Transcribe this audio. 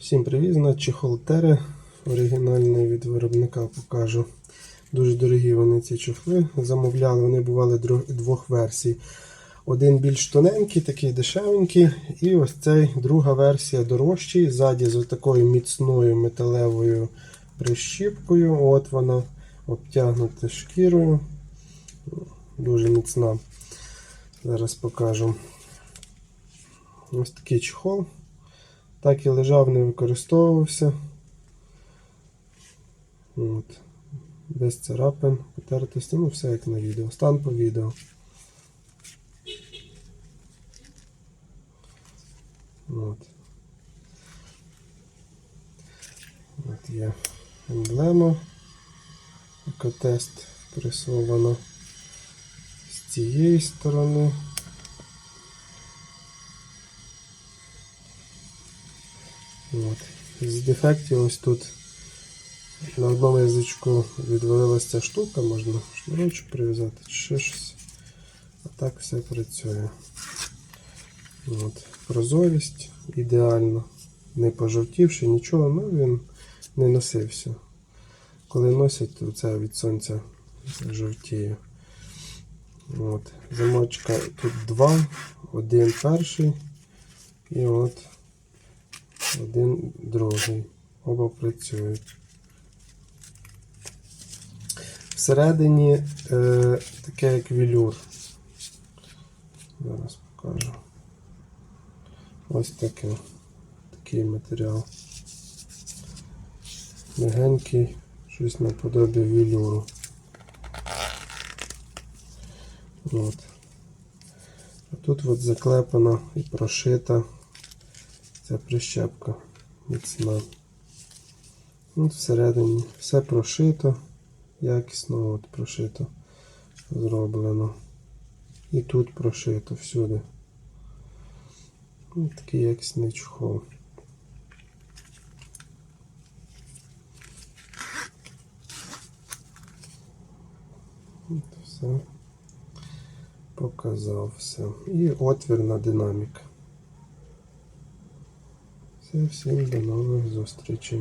Всім привіт, на чехол Тере оригінальний від виробника покажу. Дуже дорогі вони ці чохли. Замовляли, вони бували двох версій. Один більш тоненький, такий дешевенький, і ось цей друга версія дорожчий. Ззаді з такою міцною металевою прищіпкою. От вона обтягнута шкірою. Дуже міцна. Зараз покажу. Ось такий чехол. Так і лежав, не використовувався. От. Без царапин, потертості, ну все як на відео. Стан по відео. От. От є емблема. Екотест присовано з цієї сторони. От. З дефектів ось тут на одному язичку відвалилася ця штука, можна шнурочок прив'язати чи ще щось. А так все працює. От. Прозорість ідеально. Не пожовтівши, нічого, ну він не носився. Коли носять, то це від сонця жовтіє. От. Замочка тут два, один перший і от один другий. Оба працюють. Всередині е, таке як вілюр. Зараз покажу. Ось таке. Такий матеріал. Легенький, щось наподобі вілюру. От. А тут от заклепана і прошита ця прищепка міцна. От всередині все прошито, якісно от прошито, зроблено. І тут прошито всюди. Ось такий якісний чохол. От все. Показав все. І отвір на динамік. Все, всім до нових зустрічей.